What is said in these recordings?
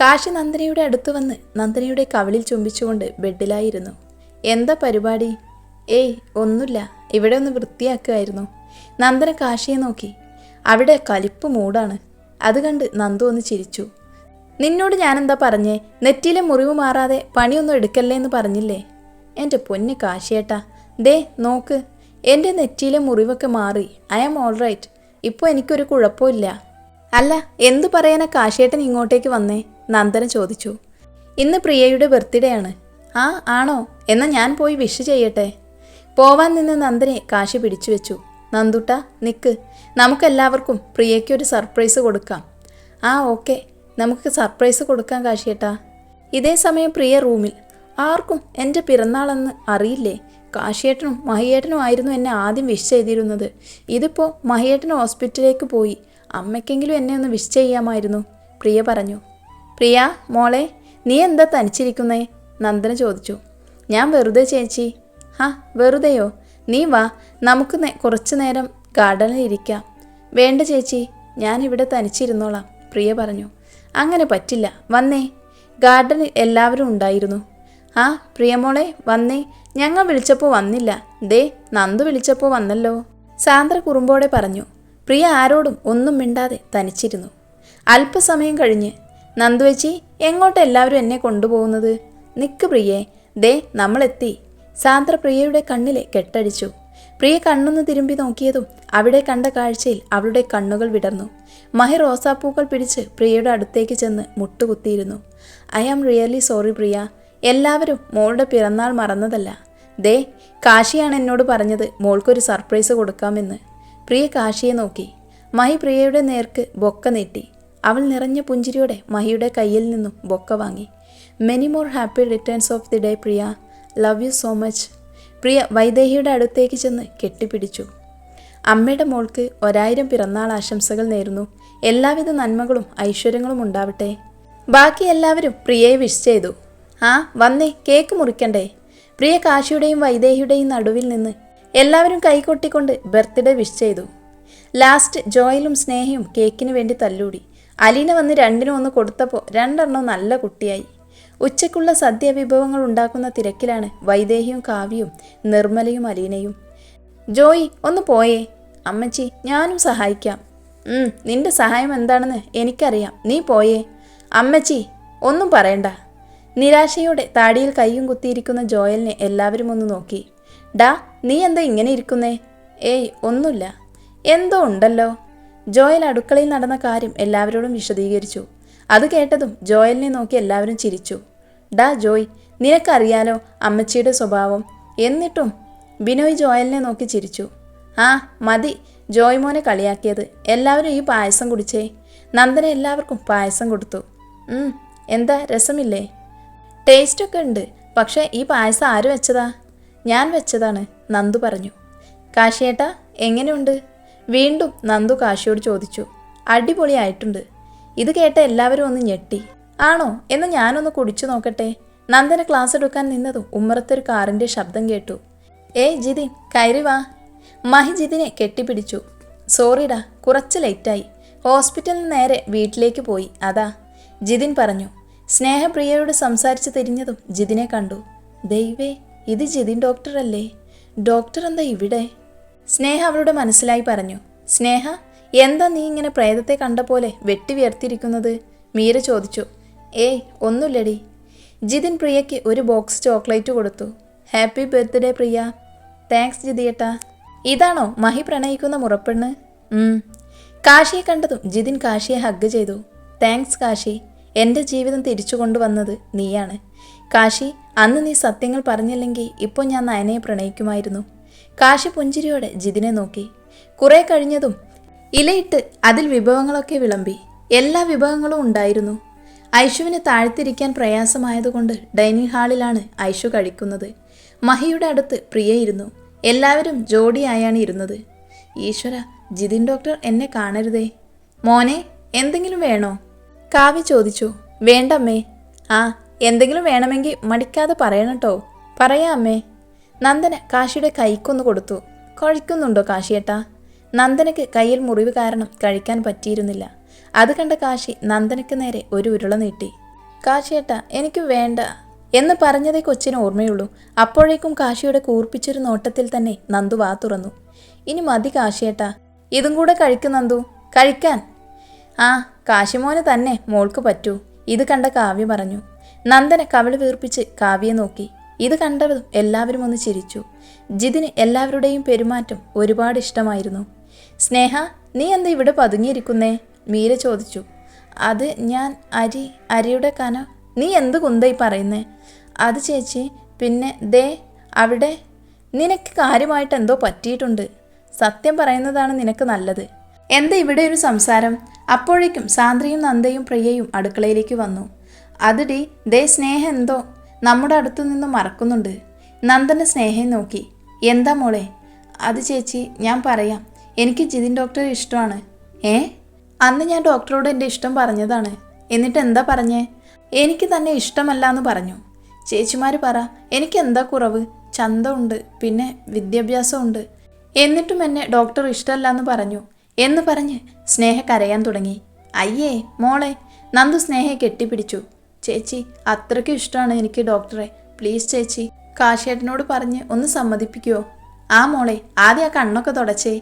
കാശി നന്ദനയുടെ അടുത്ത് വന്ന് നന്ദനയുടെ കവിളിൽ ചുംബിച്ചുകൊണ്ട് ബെഡിലായിരുന്നു. എന്താ പരിപാടി? ഏയ് ഒന്നുമില്ല. ഇവിടെ ഒന്ന് വൃത്തിയാക്കുമായിരുന്നു നന്ദന കാശിയെ നോക്കി. അവിടെ കലിപ്പ് മൂടാണ്. അത് കണ്ട് നന്ദു ഒന്ന് ചിരിച്ചു. നിന്നോട് ഞാനെന്താ പറഞ്ഞേ? നെറ്റിയിലെ മുറിവ് മാറാതെ പണിയൊന്നും എടുക്കല്ലേ എന്ന് പറഞ്ഞില്ലേ? എന്റെ പൊന്ന് കാശിയേട്ടാ. ദേ നോക്ക്. എന്റെ നെറ്റിയിലെ മുറിവൊക്കെ മാറി. I am all right. ഇപ്പോൾ എനിക്കൊരു കുഴപ്പമില്ല. അല്ല എന്തു പറയാനാ കാശിയേട്ടൻ ഇങ്ങോട്ടേക്ക് വന്നേ? നന്ദന ചോദിച്ചു. ഇന്ന് പ്രിയയുടെ ബർത്ത്ഡേ ആണ്. ആ ആണോ? എന്നാൽ ഞാൻ പോയി വിഷ് ചെയ്യട്ടെ? പോവാൻ നിന്ന് നന്ദനെ കാശി പിടിച്ചു വെച്ചു. നന്ദുട്ട നിക്ക്. നമുക്കെല്ലാവർക്കും പ്രിയയ്ക്ക് ഒരു സർപ്രൈസ് കൊടുക്കാം. ആ ഓക്കെ. നമുക്ക് സർപ്രൈസ് കൊടുക്കാം കാശിയേട്ടാ. ഇതേ സമയം പ്രിയ റൂമിൽ ആർക്കും എന്റെ പിറന്നാളെന്ന് അറിയില്ലേ? കാശിയേട്ടനും മഹിയേട്ടനും ആയിരുന്നു എന്നെ ആദ്യം വിഷ് ചെയ്തിരുന്നത്. ഇതിപ്പോൾ മഹിയേട്ടൻ ഹോസ്പിറ്റലിലേക്ക് പോയി. അമ്മയ്ക്കെങ്കിലും എന്നെ ഒന്ന് വിഷ് ചെയ്യാമായിരുന്നു. പ്രിയ പറഞ്ഞു. പ്രിയ മോളെ നീ എന്താ തനിച്ചിരിക്കുന്നേ? നന്ദന ചോദിച്ചു. ഞാൻ വെറുതെ ചേച്ചി. ഹാ വെറുതെയോ? നീ വാ നമുക്ക് കുറച്ചു നേരം ഗാർഡനിൽ ഇരിക്കാം. വേണ്ട ചേച്ചി ഞാൻ ഇവിടെ തനിച്ചിരുന്നോളാം പ്രിയ പറഞ്ഞു. അങ്ങനെ പറ്റില്ല വന്നേ. ഗാർഡനിൽ എല്ലാവരും ഉണ്ടായിരുന്നു. ആ പ്രിയമോളെ വന്നേ. ഞങ്ങൾ വിളിച്ചപ്പോൾ വന്നില്ല. ദേ നന്ദു വിളിച്ചപ്പോൾ വന്നല്ലോ. സാന്ദ്ര കുറുമ്പോടെ പറഞ്ഞു. പ്രിയ ആരോടും ഒന്നും മിണ്ടാതെ തനിച്ചിരുന്നു. അല്പസമയം കഴിഞ്ഞ് നന്ദുവച്ചി എങ്ങോട്ട് എല്ലാവരും എന്നെ കൊണ്ടുപോകുന്നത്? നിക്ക് പ്രിയേ. ദേ നമ്മളെത്തി. സാന്ദ്ര പ്രിയയുടെ കണ്ണിലെ കെട്ടടിച്ചു. പ്രിയ കണ്ണൊന്ന് തിരുമ്പി നോക്കിയതും അവിടെ കണ്ട കാഴ്ചയിൽ അവളുടെ കണ്ണുകൾ വിടർന്നു. മഹി റോസാപ്പൂക്കൾ പിടിച്ച് പ്രിയയുടെ അടുത്തേക്ക് ചെന്ന് മുട്ടുകുത്തിയിരുന്നു. I am really sorry Priya. എല്ലാവരും മോളുടെ പിറന്നാൾ മറന്നതല്ല. ദേ കാശിയാണ് എന്നോട് പറഞ്ഞത്. മോൾക്കൊരു സർപ്രൈസ് കൊടുക്കാമെന്ന്. പ്രിയ കാശിയെ നോക്കി. മഹി പ്രിയയുടെ നേർക്ക് ബൊക്ക നീട്ടി. അവൾ നിറഞ്ഞ പുഞ്ചിരിയോടെ മഹിയുടെ കയ്യിൽ നിന്നും ബൊക്ക വാങ്ങി. Many more happy returns of the day Priya. Love you so much Priya വൈദേഹിയുടെ അടുത്തേക്ക് ചെന്ന് കെട്ടിപ്പിടിച്ചു. അമ്മയുടെ മോൾക്ക് ഒരായിരം പിറന്നാൾ ആശംസകൾ നേരുന്നു. എല്ലാവിധ നന്മകളും ഐശ്വര്യങ്ങളും ഉണ്ടാവട്ടെ. ബാക്കി എല്ലാവരും പ്രിയയെ വിഷ് ചെയ്തു. ആ വന്നേ കേക്ക് മുറിക്കണ്ടേ? പ്രിയ കാശിയുടെയും വൈദേഹിയുടെയും നടുവിൽ നിന്ന് എല്ലാവരും കൈകൊട്ടിക്കൊണ്ട് ബർത്ത്ഡേ വിഷ് ചെയ്തു. ലാസ്റ്റ് ജോയിലും സ്നേഹയും കേക്കിന് വേണ്ടി തല്ലൂടി. അലീന വന്ന് രണ്ടിനും ഒന്ന് കൊടുത്തപ്പോൾ രണ്ടെണ്ണം നല്ല കുട്ടിയായി. ഉച്ചയ്ക്കുള്ള സദ്യ വിഭവങ്ങൾ ഉണ്ടാക്കുന്ന തിരക്കിലാണ് വൈദേഹിയും കാവ്യയും നിർമ്മലയും അലീനയും. ജോയി ഒന്ന് പോയേ. അമ്മച്ചി ഞാനും സഹായിക്കാം. നിന്റെ സഹായം എന്താണെന്ന് എനിക്കറിയാം. നീ പോയേ. അമ്മച്ചി ഒന്നും പറയണ്ട. നിരാശയോടെ താടിയിൽ കൈയും കുത്തിയിരിക്കുന്ന ജോയലിനെ എല്ലാവരും ഒന്ന് നോക്കി. ഡാ നീ എന്താ ഇങ്ങനെ ഇരിക്കുന്നേ? ഏയ് ഒന്നുമില്ല. എന്തോ ഉണ്ടല്ലോ. ജോയൽ അടുക്കളയിൽ നടന്ന കാര്യം എല്ലാവരോടും വിശദീകരിച്ചു. അത് കേട്ടതും ജോയലിനെ നോക്കി എല്ലാവരും ചിരിച്ചു. ഡാ ജോയ് നിനക്കറിയാലോ അമ്മച്ചിയുടെ സ്വഭാവം. എന്നിട്ടും ബിനോയ് ജോയലിനെ നോക്കി ചിരിച്ചു. ആ മതി. ജോയ് മോനെ കളിയാക്കിയത്. എല്ലാവരും ഈ പായസം കുടിച്ചേ. നന്ദന എല്ലാവർക്കും പായസം കൊടുത്തു. എന്താ? രസമില്ലേ? ടേസ്റ്റൊക്കെ ഉണ്ട്. പക്ഷേ ഈ പായസം ആര് വെച്ചതാ? ഞാൻ വെച്ചതാണ് നന്ദു പറഞ്ഞു. കാശിയേട്ട എങ്ങനെയുണ്ട്? വീണ്ടും നന്ദു കാശിയോട് ചോദിച്ചു അടിപൊളിയായിട്ടുണ്ട്. ഇത് കേട്ട എല്ലാവരും ഒന്ന് ഞെട്ടി. ആണോ? എന്ന് ഞാനൊന്ന് കുടിച്ചു നോക്കട്ടെ. നന്ദന ക്ലാസ് എടുക്കാൻ നിന്നതും ഉമ്മറത്തൊരു കാറിന്റെ ശബ്ദം കേട്ടു. ഏയ് ജിതിൻ കയറി വാ. മഹി ജിതിനെ കെട്ടിപ്പിടിച്ചു. സോറിടാ കുറച്ച് ലേറ്റായി. ഹോസ്പിറ്റലിൽ നേരെ വീട്ടിലേക്ക് പോയി. അതാ. ജിതിൻ പറഞ്ഞു. സ്നേഹപ്രിയയോട് സംസാരിച്ച് തിരിഞ്ഞതും ജിതിനെ കണ്ടു. ദൈവേ ഇത് ജിതിൻ ഡോക്ടറല്ലേ? ഡോക്ടർ എന്താ ഇവിടെ? സ്നേഹ അവളുടെ മനസ്സിലായി പറഞ്ഞു സ്നേഹ എന്താ നീ ഇങ്ങനെ പ്രേതത്തെ കണ്ട പോലെ വെട്ടി വിയർത്തിരിക്കുന്നത്? മീര ചോദിച്ചു ഏയ് ഒന്നുമില്ലടി. ജിതിൻ പ്രിയയ്ക്ക് ഒരു ബോക്സ് ചോക്ലേറ്റ് കൊടുത്തു. Happy birthday Priya. താങ്ക്സ് ജിതിയേട്ടാ. ഇതാണോ മഹി പ്രണയിക്കുന്ന മുറപ്പെണ്ണ്. കാശിയെ കണ്ടതും ജിതിൻ കാശിയെ ഹഗ് ചെയ്തു. താങ്ക്സ് കാശി എന്റെ ജീവിതം തിരിച്ചു കൊണ്ടുവന്നത് നീയാണ്. കാശി അന്ന് നീ സത്യങ്ങൾ പറഞ്ഞില്ലെങ്കിൽ ഇപ്പോൾ ഞാൻ നയനയെ പ്രണയിക്കുമായിരുന്നു. കാശി പുഞ്ചിരിയോടെ ജിതിനെ നോക്കി. കുറെ കഴിഞ്ഞതും ഇലയിട്ട് അതിൽ വിഭവങ്ങളൊക്കെ വിളമ്പി. എല്ലാ വിഭവങ്ങളും ഉണ്ടായിരുന്നു. ഐഷുവിന് താഴ്ത്തിരിക്കാൻ പ്രയാസമായതുകൊണ്ട് ഡൈനിങ് ഹാളിലാണ് ഐഷു കഴിക്കുന്നത്. മഹിയുടെ അടുത്ത് പ്രിയ ഇരുന്നു. എല്ലാവരും ജോഡിയായാണ് ഇരുന്നത്. ഈശ്വര ജിതിൻ ഡോക്ടർ എന്നെ കാണരുതേ. മോനെ എന്തെങ്കിലും വേണോ? കാവ്യ ചോദിച്ചു. വേണ്ടമ്മേ. ആ എന്തെങ്കിലും വേണമെങ്കിൽ മടിക്കാതെ പറയണം കേട്ടോ പറയാം അമ്മേ. നന്ദന കാശിയുടെ കൈക്കൊന്ന് കൊടുത്തു. കഴിക്കുന്നുണ്ടോ കാശിയേട്ടാ? നന്ദനയ്ക്ക് കയ്യിൽ മുറിവ് കാരണം കഴിക്കാൻ പറ്റിയിരുന്നില്ല. അത് കണ്ട കാശി നന്ദനയ്ക്ക് നേരെ ഒരു ഉരുള നീട്ടി. കാശിയേട്ട എനിക്ക് വേണ്ട. എന്ന് പറഞ്ഞതേ കൊച്ചിന് ഓർമ്മയുള്ളൂ. അപ്പോഴേക്കും കാശിയുടെ കൂർപ്പിച്ചൊരു നോട്ടത്തിൽ തന്നെ നന്ദു വാ തുറന്നു. ഇനി മതി കാശിയേട്ട. ഇതും കൂടെ കഴിക്കും നന്ദു. കഴിക്കാൻ. ആ കാശിമോന് തന്നെ മോൾക്ക് പറ്റൂ ഇത് കണ്ട കാവ്യ പറഞ്ഞു. നന്ദന കവിൾ വീർപ്പിച്ച് കാവ്യെ നോക്കി. ഇത് കണ്ടവർ എല്ലാവരും ഒന്ന് ചിരിച്ചു. ജിതിന് എല്ലാവരുടെയും പെരുമാറ്റം ഒരുപാട് ഇഷ്ടമായിരുന്നു. സ്നേഹ നീ എന്താ ഇവിടെ പതുങ്ങിയിരിക്കുന്നേ? മീര ചോദിച്ചു. അത് ഞാൻ അരി അരിയുടെ കന നീ എന്ത് കുന്തായി പറയുന്നേ? അത് ചേച്ചി പിന്നെ ദേ അവിടെ നിനക്ക് കാര്യമായിട്ട് എന്തോ പറ്റിയിട്ടുണ്ട്. സത്യം പറയുന്നതാണ് നിനക്ക് നല്ലത്. എന്താ ഇവിടെ ഒരു സംസാരം? അപ്പോഴേക്കും സാന്ദ്രയും നന്ദയും പ്രിയയും അടുക്കളയിലേക്ക് വന്നു. അതിടി ദേ സ്നേഹം എന്തോ നമ്മുടെ അടുത്തു നിന്ന് മറക്കുന്നുണ്ട്. നന്ദന സ്നേഹം നോക്കി. എന്താ മോളെ? അത് ചേച്ചി ഞാൻ പറയാം. എനിക്ക് ജിതിൻ ഡോക്ടർ ഇഷ്ടമാണ്. ഏ? അന്ന് ഞാൻ ഡോക്ടറോട് എന്റെ ഇഷ്ടം പറഞ്ഞതാണ്. എന്നിട്ട് എന്താ പറഞ്ഞേ? എനിക്ക് തന്നെ ഇഷ്ടമല്ല എന്ന് പറഞ്ഞു. ചേച്ചിമാർ പറ എനിക്ക് എന്താ കുറവ്? ചന്തമുണ്ട് പിന്നെ വിദ്യാഭ്യാസമുണ്ട്. എന്നിട്ടും എന്നെ ഡോക്ടർ ഇഷ്ടമല്ല എന്ന് പറഞ്ഞു. എന്ന് പറഞ്ഞ് സ്നേഹ കരയാൻ തുടങ്ങി. അയ്യേ മോളെ. നന്ദു സ്നേഹയെ കെട്ടിപ്പിടിച്ചു. ചേച്ചി അത്രയ്ക്കും ഇഷ്ടമാണ് എനിക്ക് ഡോക്ടറെ. പ്ലീസ് ചേച്ചി കാശേട്ടനോട് പറഞ്ഞ് ഒന്ന് സമ്മതിപ്പിക്കുമോ ആ മോളെ ആദ്യം ആ കണ്ണൊക്കെ തുടച്ചേ.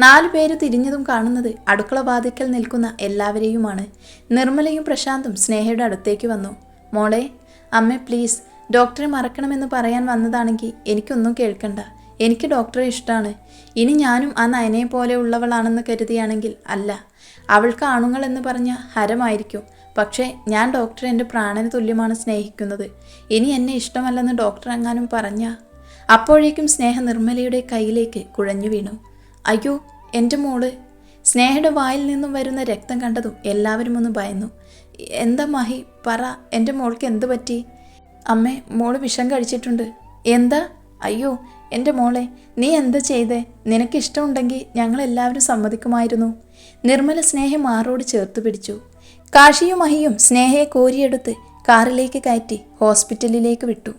നാലു പേര് തിരിഞ്ഞതും കാണുന്നത് അടുക്കള വാതിക്കൽ നിൽക്കുന്ന എല്ലാവരെയുമാണ്. നിർമ്മലയും പ്രശാന്തും സ്നേഹയുടെ അടുത്തേക്ക് വന്നു. മോളെ അമ്മ പ്ലീസ് ഡോക്ടറെ മറക്കണമെന്ന് പറയാൻ വന്നതാണെങ്കിൽ എനിക്കൊന്നും കേൾക്കണ്ട. എനിക്ക് ഡോക്ടറെ ഇഷ്ടമാണ്. ഇനി ഞാനും ആ നയനയെ പോലെ ഉള്ളവളാണെന്ന് കരുതിയാണെങ്കിൽ അല്ല. അവൾക്ക് ആണുങ്ങൾ എന്ന് പറഞ്ഞ ഹരമായിരിക്കും. പക്ഷേ ഞാൻ ഡോക്ടറെ എന്റെ പ്രാണന് തുല്യമാണ് സ്നേഹിക്കുന്നത്. ഇനി എന്നെ ഇഷ്ടമല്ലെന്ന് ഡോക്ടർ എങ്ങാനും പറഞ്ഞ? അപ്പോഴേക്കും സ്നേഹ നിർമ്മലയുടെ കയ്യിലേക്ക് കുഴഞ്ഞു വീണു. അയ്യോ എന്റെ മോൾ. സ്നേഹയുടെ വായിൽ നിന്നും വരുന്ന രക്തം കണ്ടതും എല്ലാവരും ഒന്ന് ഭയന്നു. എന്താ മഹി പറ എന്റെ മോൾക്ക് എന്ത് പറ്റി? അമ്മേ മോൾ വിഷം കഴിച്ചിട്ടുണ്ട്. എന്താ? അയ്യോ എന്റെ മോളെ നീ എന്താ ചെയ്തേ? നിനക്ക് ഇഷ്ടമുണ്ടെങ്കിൽ ഞങ്ങളെല്ലാവരും സമ്മതിക്കുമായിരുന്നു. നിർമ്മല സ്നേഹം ആറോട് ചേർത്ത് പിടിച്ചു. കാശിയും മഹിയും സ്നേഹയെ കോരിയെടുത്ത് കാറിലേക്ക് കയറ്റി ഹോസ്പിറ്റലിലേക്ക് വിട്ടു.